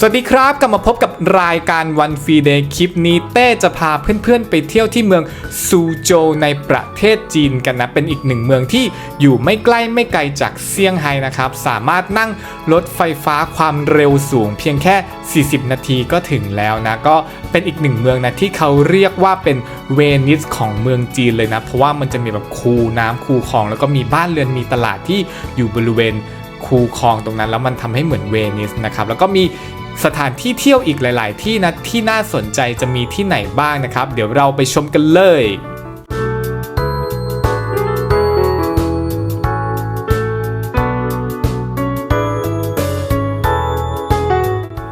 สวัสดีครับกลับมาพบกับรายการวันฟรีเดย์คลิปนี้เต้จะพาเพื่อนๆ ไปเที่ยวที่เมืองซูโจวในประเทศจีนกันนะ เป็นอีกหนึ่งเมืองที่อยู่ไม่ใกล้ไม่ไกลจากเซี่ยงไฮ้นะครับ สามารถนั่งรถไฟฟ้าความเร็วสูงเพียงแค่ 40 นาทีก็ถึงแล้วนะ ก็เป็นอีกหนึ่งเมืองนะที่เขาเรียกว่าเป็นเวนิสของเมืองจีนเลยนะ เพราะว่ามันจะมีแบบคูน้ำคูคลอง แล้วก็มีบ้านเรือนมีตลาดที่อยู่บริเวณคูคลองตรงนั้นแล้วมันทำให้เหมือนเวนิสนะครับแล้วก็มี สถานที่เที่ยวอีกหลาย ๆ ที่นะที่น่าสนใจจะมีที่ไหนบ้างนะครับ เดี๋ยวเราไปชมกันเลย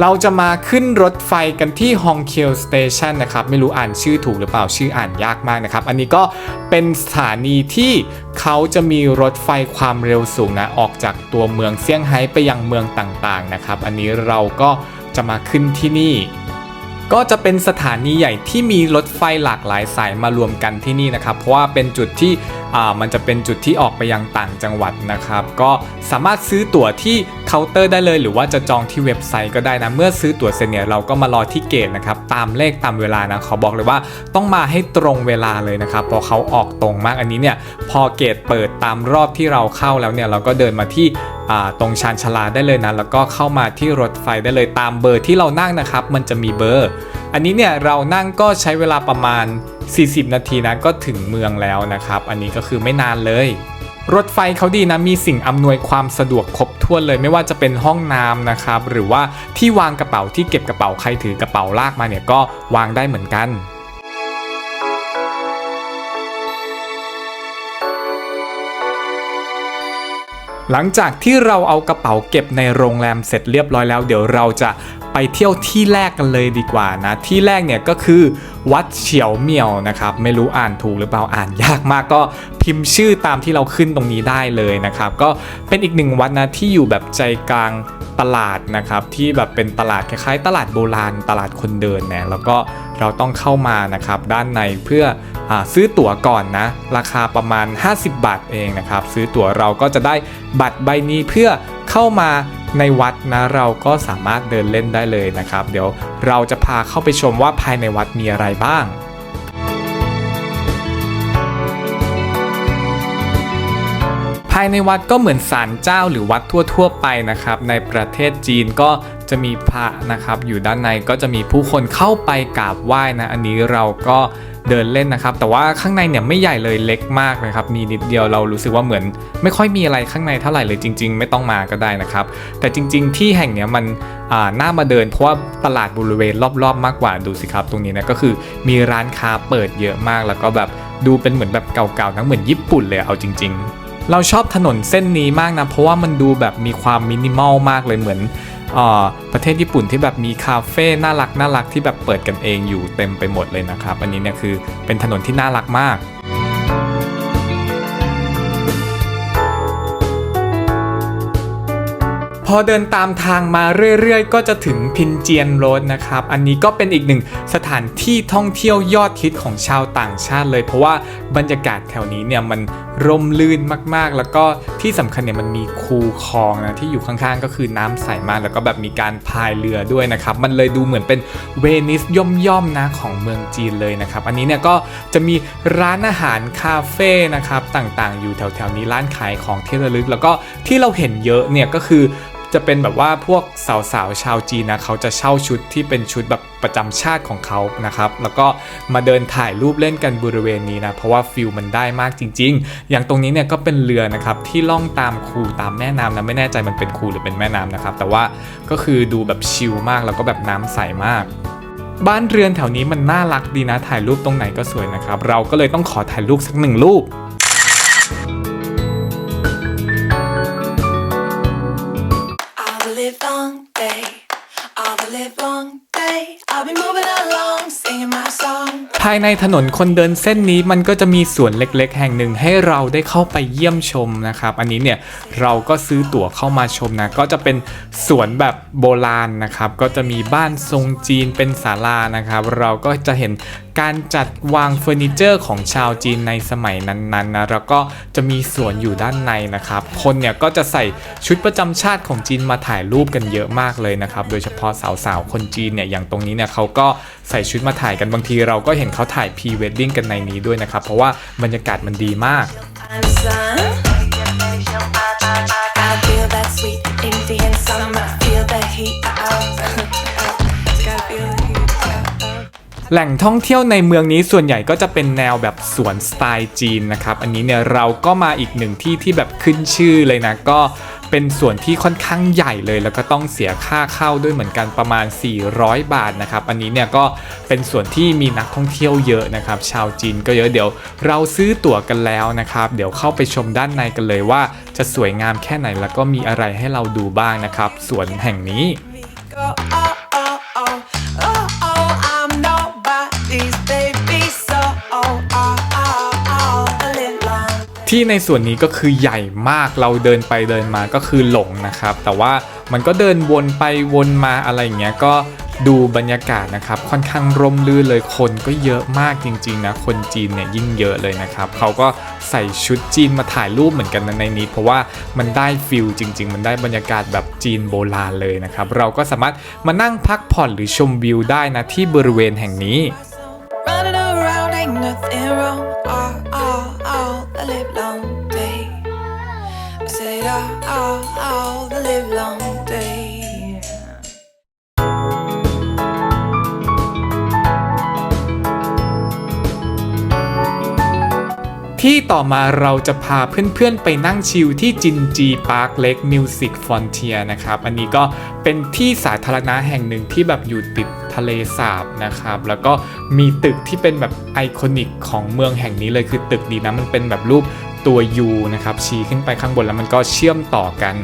เราจะมาขึ้นรถไฟกันที่ฮองเคียวสเตชันนะครับ ไม่รู้อ่านชื่อถูกหรือเปล่าชื่ออ่านยากมากนะครับ อันนี้ก็เป็นสถานีที่เขาจะมีรถไฟความเร็วสูงนะ ออกจากตัวเมืองเซี่ยงไฮ้ไปยังเมืองต่างๆนะครับ อันนี้เราก็จะมาขึ้นที่นี่ ก็จะเป็นสถานีใหญ่ที่มีรถไฟหลากหลายสายมารวมกันที่นี่นะครับ เพราะว่าเป็นจุดที่อ่ามันจะเป็นจุดที่ออกไปยังต่างจังหวัดนะครับ ก็สามารถซื้อตั๋วที่เคาน์เตอร์ได้เลย หรือว่าจะจองที่เว็บไซต์ก็ได้นะ เมื่อซื้อตั๋วเสร็จเนี่ยเราก็มารอที่เกตนะครับ ตามเลขตามเวลานะขอบอกเลยว่าต้องมาให้ตรงเวลาเลยนะครับเพราะเขาออกตรงมากอันนี้เนี่ยพอเกตเปิดตามรอบที่เราเข้าแล้วเนี่ยเราก็เดินมาที่ ตรงชานชาลาได้เลยนะ แล้วก็เข้ามาที่รถไฟได้เลยตามเบอร์ที่เรานั่งนะครับ มันจะมีเบอร์ อันนี้เนี่ยเรานั่งก็ใช้เวลาประมาณ 40 นาทีนะก็ถึงเมืองแล้วนะครับ อันนี้ก็คือไม่นานเลยรถไฟเขาดีนะมีสิ่งอำนวยความสะดวกครบถ้วนเลยไม่ว่าจะเป็นห้องน้ำนะครับ หรือว่าที่วางกระเป๋าที่เก็บกระเป๋าใครถือกระเป๋าลากมาเนี่ยก็วางได้เหมือนกัน หลังจากที่เราเอากระเป๋าเก็บในโรงแรมเสร็จเรียบร้อยแล้ว เดี๋ยวเราจะไปเที่ยวที่แรกกันเลยดีกว่านะ ที่แรกเนี่ยก็คือวัดเฉียวเมี่ยวนะครับ ไม่รู้อ่านถูกหรือเปล่าอ่านยากมากก็พิมพ์ชื่อตามที่เราขึ้นตรงนี้ได้เลยนะครับ ก็เป็นอีกหนึ่งวัดนะที่อยู่แบบใจกลางตลาดนะครับที่แบบเป็นตลาดคล้ายๆ ตลาดโบราณ ตลาดคนเดินนะแล้วก็เราต้องเข้ามานะครับด้านในเพื่อ ซื้อตั๋วก่อนนะ ราคาประมาณ 50 บาทเองนะครับ ซื้อตั๋วเราก็จะได้บัตรใบนี้เพื่อเข้ามาในวัดนะเราก็สามารถเดินเล่นได้เลยนะครับ เดี๋ยวเราจะพาเข้าไปชมว่าภายในวัดมีอะไรบ้างภายในวัดก็เหมือนศาลเจ้าหรือวัดทั่ว ๆ ไปนะครับ ในประเทศจีนก็จะมีพระนะครับ อยู่ด้านในก็จะมีผู้คนเข้าไปกราบไหว้นะ อันนี้เราก็ เดินเล่นนะครับ แต่ว่าข้างในเนี่ยไม่ใหญ่เลยเล็กมากนะครับ มีนิดเดียวเรารู้สึกว่าเหมือน ไม่ค่อยมีอะไรข้างในเท่าไหร่เลยจริง ๆ ไม่ต้องมาก็ได้นะครับ แต่จริง ๆ ที่แห่งเนี้ยมันอ่าน่ามาเดินเพราะว่าตลาดบริเวณรอบๆ มากกว่าดูสิครับ ตรงนี้นะก็คือมีร้านค้าเปิดเยอะมากแล้วก็แบบดูเป็นเหมือนแบบเก่าๆนะเหมือนญี่ปุ่นเลยเอาจริง ๆ เราชอบถนนเส้นนี้มากนะเพราะว่ามันดูแบบมีความมินิมอลมากเลยเหมือน ประเทศญี่ปุ่นที่แบบมีคาเฟ่น่ารักน่ารักที่แบบเปิดกันเองอยู่เต็มไปหมดเลยนะครับ อันนี้เนี่ยคือเป็นถนนที่น่ารักมากพอเดินตามทางมาเรื่อยๆ ก็จะถึงพินเจียนโรดนะครับ อันนี้ก็เป็นอีกหนึ่งสถานที่ท่องเที่ยวยอดฮิตของชาวต่างชาติเลย เพราะว่าบรรยากาศแถวนี้เนี่ยมันร่มลื่นมากๆ แล้วก็ที่สำคัญเนี่ยมันมีคูคลองนะที่อยู่ข้างๆ ก็คือน้ำใสมากแล้วก็แบบมีการพายเรือด้วยนะครับ มันเลยดูเหมือนเป็นเวนิสย่อมๆนะของเมืองจีนเลยนะครับ อันนี้เนี่ยก็จะมีร้านอาหารคาเฟ่นะครับต่างๆ อยู่แถวๆนี้ร้านขายของที่ระลึก แล้วก็ที่เราเห็นเยอะเนี่ยก็คือ จะเป็นแบบว่าพวกสาวๆชาวจีนนะเขาจะเช่าชุดที่เป็นชุดแบบประจำชาติของเขานะครับ แล้วก็มาเดินถ่ายรูปเล่นกันบริเวณนี้นะ เพราะว่าฟิลมันได้มากจริง ๆ อย่างตรงนี้เนี่ยก็เป็นเรือนะครับที่ล่องตามคูตามแม่น้ำนะไม่แน่ใจมันเป็นคูหรือเป็นแม่น้ำนะครับ แต่ว่าก็คือดูแบบชิลมากแล้วก็แบบน้ำใสมากบ้านเรือนแถวนี้มันน่ารักดีนะ ถ่ายรูปตรงไหนก็สวยนะครับ เราก็เลยต้องขอถ่ายรูปสักหนึ่งรูป ภายในถนนคนเดินเส้นนี้มันก็จะมีสวนเล็กๆ แห่งหนึ่งให้เราได้เข้าไปเยี่ยมชมนะครับ อันนี้เนี่ยเราก็ซื้อตั๋วเข้ามาชมนะ ก็จะเป็นสวนแบบโบราณนะครับ ก็จะมีบ้านทรงจีนเป็นศาลานะครับ เราก็จะเห็นการจัดวางเฟอร์นิเจอร์ของชาวจีนในสมัยนั้นๆนะแล้วก็จะมีสวนอยู่ด้านในนะครับ คนเนี่ยก็จะใส่ชุดประจำชาติของจีนมาถ่ายรูปกันเยอะมากเลยนะครับ โดยเฉพาะสาวๆ คนจีนเนี่ยอย่างตรงนี้เนี่ยเขาก็ใส่ชุดมาถ่ายกันบางที เราก็เห็นเขาถ่ายพรีเวดดิ้งกันในนี้ด้วยนะครับ เพราะว่าบรรยากาศมันดีมาก I feel that sweet Indian summer. Feel the heat. แหล่งท่องเที่ยวในเมืองนี้ส่วนใหญ่ก็จะเป็นแนวแบบสวนสไตล์จีนนะครับ อันนี้เนี่ยเราก็มาอีกหนึ่งที่ที่แบบขึ้นชื่อเลยนะก็เป็นสวนที่ค่อนข้างใหญ่เลย แล้วก็ต้องเสียค่าเข้าด้วยเหมือนกันประมาณ 400 บาทนะครับ อันนี้เนี่ยก็เป็นส่วนที่มีนักท่องเที่ยวเยอะนะครับ ชาวจีนก็เยอะเดี๋ยว เราซื้อตั๋วกันแล้วนะครับ เดี๋ยวเข้าไปชมด้านในกันเลยว่า จะสวยงามแค่ไหนแล้วก็มีอะไรให้เราดูบ้างนะครับสวนแห่งนี้ ที่ในส่วนนี้ก็คือใหญ่มากเราเดินไปเดินมาก็คือหลงนะครับ แต่ว่ามันก็เดินวนไปวนมาอะไรอย่างเงี้ยก็ดูบรรยากาศนะครับ ค่อนข้างร่มรื่นเลยคนก็เยอะมากจริงๆนะคนจีนเนี่ยยิ่งเยอะเลยนะครับเขาก็ใส่ชุดจีนมาถ่ายรูปเหมือนกันนะในนี้ เพราะว่ามันได้ฟิลจริง ๆ มันได้บรรยากาศแบบจีนโบราณเลยนะครับ เราก็สามารถมานั่งพักผ่อนหรือชมวิวได้นะที่บริเวณแห่งนี้ long day. ที่ต่อมาเราจะพาเพื่อนๆไปนั่งชิลที่จินจีพาร์คเล็กมิวสิกฟอนเทียนะครับ อันนี้ก็เป็นที่สาธารณะแห่งหนึ่งที่แบบอยู่ติดทะเลสาบนะครับ แล้วก็มีตึกที่เป็นแบบไอคอนิกของเมืองแห่งนี้เลยคือตึกดีนะมันเป็นแบบรูปตัว U นะครับชี้ขึ้นไปข้างบนแล้วมันก็เชื่อมต่อกัน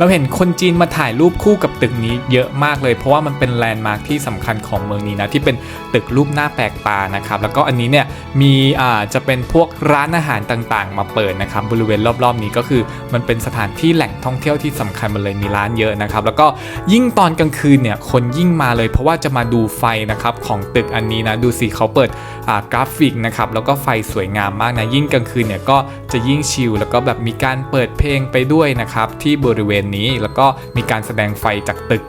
เราเห็นคนจีนมาถ่ายรูปคู่กับตึกนี้เยอะมากเลย เพราะว่ามันเป็นแลนด์มาร์คที่สำคัญของเมืองนี้นะที่เป็นตึกรูปหน้าแปลกตานะครับ แล้วก็อันนี้เนี่ยมีอ่าจะเป็นพวกร้านอาหารต่างๆ มาเปิดนะครับบริเวณรอบๆ นี้ก็คือ มันเป็นสถานที่แหล่งท่องเที่ยวที่สำคัญมันเลยมีร้านเยอะนะครับ แล้วก็ยิ่งตอนกลางคืนเนี่ยคนยิ่งมาเลย เพราะว่าจะมาดูไฟนะครับของตึกอันนี้นะดูสิเขาเปิดอ่ากราฟิกนะครับแล้วก็ไฟสวยงามมากนะยิ่งกลางคืนเนี่ยก็จะยิ่งชิลแล้วก็แบบมีการเปิดเพลงไปด้วยนะครับที่บริเวณนี้ แล้วก็มีการแสดงไฟจากตึก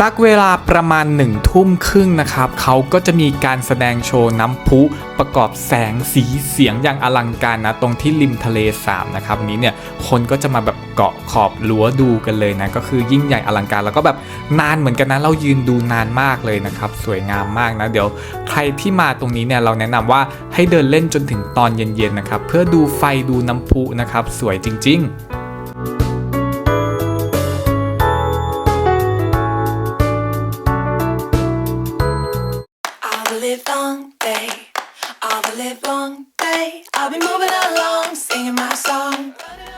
สักเวลาประมาณหนึ่งทุ่มครึ่งนะครับ เขาก็จะมีการแสดงโชว์น้ำพุประกอบแสงสีเสียงอย่างอลังการนะ ตรงที่ริมทะเลสาบนะครับนี้เนี่ยคนก็จะมาแบบเกาะขอบรั้วดูกันเลยนะ ก็คือยิ่งใหญ่อลังการแล้วก็แบบนานเหมือนกันนะ เรายืนดูนานมากเลยนะครับ สวยงามมากนะ เดี๋ยวใครที่มาตรงนี้เนี่ยเราแนะนำว่าให้เดินเล่นจนถึงตอนเย็นๆนะครับเพื่อดูไฟดูน้ำพุนะครับ สวยจริง ๆ All the live long day, all the live long day. I'll be moving along, singing my song.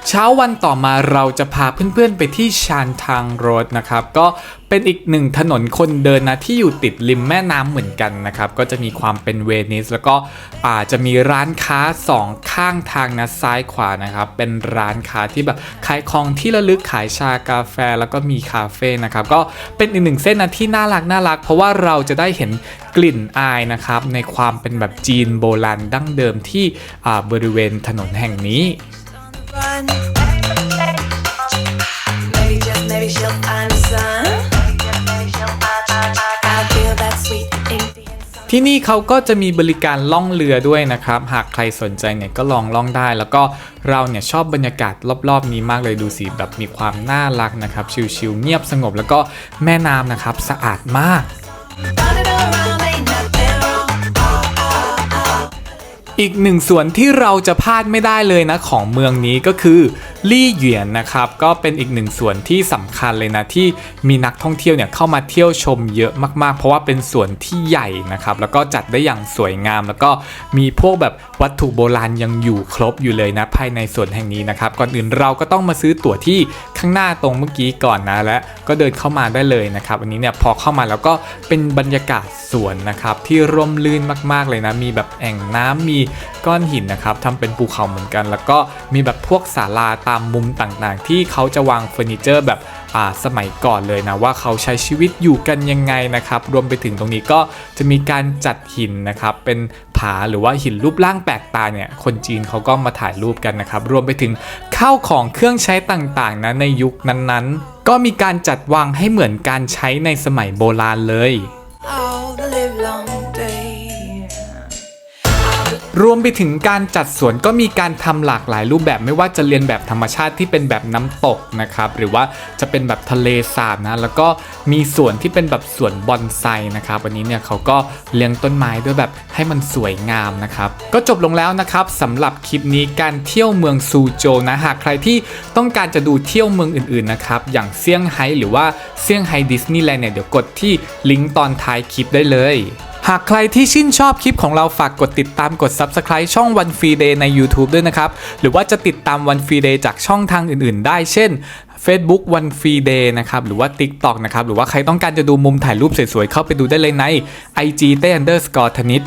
เช้าวันต่อมาเราจะพาเพื่อนๆไปที่ชานทางโรดนะครับ ก็เป็นอีกหนึ่งถนนคนเดินนะที่อยู่ติดริมแม่น้ำเหมือนกันนะครับ ก็จะมีความเป็นเวนิส แล้วก็อาจจะมีร้านค้าสองข้างทางนะซ้ายขวานะครับ เป็นร้านค้าที่แบบขายของที่ระลึกขายชากาแฟแล้วก็มีคาเฟ่นะครับ ก็เป็นอีกหนึ่งเส้นนะที่น่ารักน่ารัก เพราะว่าเราจะได้เห็นกลิ่นอายนะครับ ในความเป็นแบบจีนโบราณดั้งเดิมที่อ่าบริเวณถนนแห่งนี้ maybe she'll find ที่นี่เขาก็จะมีบริการล่องเรือด้วยนะครับ หากใครสนใจเนี่ยก็ลองล่องได้ แล้วก็เราเนี่ยชอบบรรยากาศรอบๆ นี้มากเลยดูสิแบบมีความน่ารักนะครับ ชิลๆเงียบสงบแล้วก็แม่น้ำนะครับสะอาดมาก อีกหนึ่งส่วนที่เราจะพลาดไม่ได้เลยนะของเมืองนี้ก็คือลี่เหวียนนะครับก็เป็นอีกหนึ่งส่วนที่สำคัญเลยนะที่มีนักท่องเที่ยวเนี่ยเข้ามาเที่ยวชมเยอะมากๆ เพราะว่าเป็นส่วนที่ใหญ่นะครับแล้วก็จัดได้อย่างสวยงาม แล้วก็มีพวกแบบวัตถุโบราณยังอยู่ครบอยู่เลยนะภายในส่วนแห่งนี้นะครับก่อนอื่นเราก็ต้องมาซื้อตั๋วที่ข้างหน้าตรงเมื่อกี้ก่อนนะและก็เดินเข้ามาได้เลยนะครับอันนี้เนี่ยพอเข้ามาแล้วก็เป็นบรรยากาศสวนนะครับที่ร่มรื่นมากๆเลยนะ มีแบบแอ่งน้ำมีก้อนหินนะครับทำเป็นภูเขาเหมือนกัน แล้วก็มีแบบพวกศาลาตามมุมต่างๆ ที่เขาจะวางเฟอร์นิเจอร์แบบสมัยก่อนเลยนะว่าเขาใช้ชีวิตอยู่กันยังไงนะครับ รวมไปถึงตรงนี้ก็จะมีการจัดหินนะครับ เป็นผาหรือว่าหินรูปร่างแปลกตาเนี่ยคนจีนเขาก็มาถ่ายรูปกันนะครับ รวมไปถึงข้าวของเครื่องใช้ต่างๆนะในยุคนั้นๆ ก็มีการจัดวางให้เหมือนการใช้ในสมัยโบราณเลย วมไปถึงการจัดสวนก็มีการทำหลากหลายรูปแบบไม่ว่าจะเรียนแบบธรรมชาติที่เป็นแบบน้ำตกนะครับหรือว่าจะเป็นแบบทะเลสาบนะแล้วก็มีสวนที่เป็นแบบสวนบอนไซนะครับวันนี้เนี่ยเขาก็เลี้ยงต้นไม้ด้วยแบบให้มันสวยงามนะครับก็จบลงแล้วนะครับสำหรับคลิปนี้การเที่ยวเมืองซูโจนะหากใครที่ต้องการจะดูเที่ยวเมืองอื่นๆนะครับอย่างเซี่ยงไฮ้หรือว่าเซี่ยงไฮ้ดิสนีย์แลนด์เนี่ยเดี๋ยวกดที่ลิงก์ตอนท้ายคลิปได้เลย หากใครที่ชื่นชอบคลิปของเราฝากกดติดตามกด Subscribe ช่องวันฟรีเดย์ใน YouTube ด้วยนะครับ หรือว่าจะติดตามวันฟรีเดย์จากช่องทางอื่น ๆ ได้เช่น Facebook วันฟรีเดย์นะครับ หรือว่า TikTok นะครับ หรือว่าใครต้องการจะดูมุมถ่ายรูปสวย ๆ เข้าไปดูได้เลยใน IG เต้ underscore ธนิต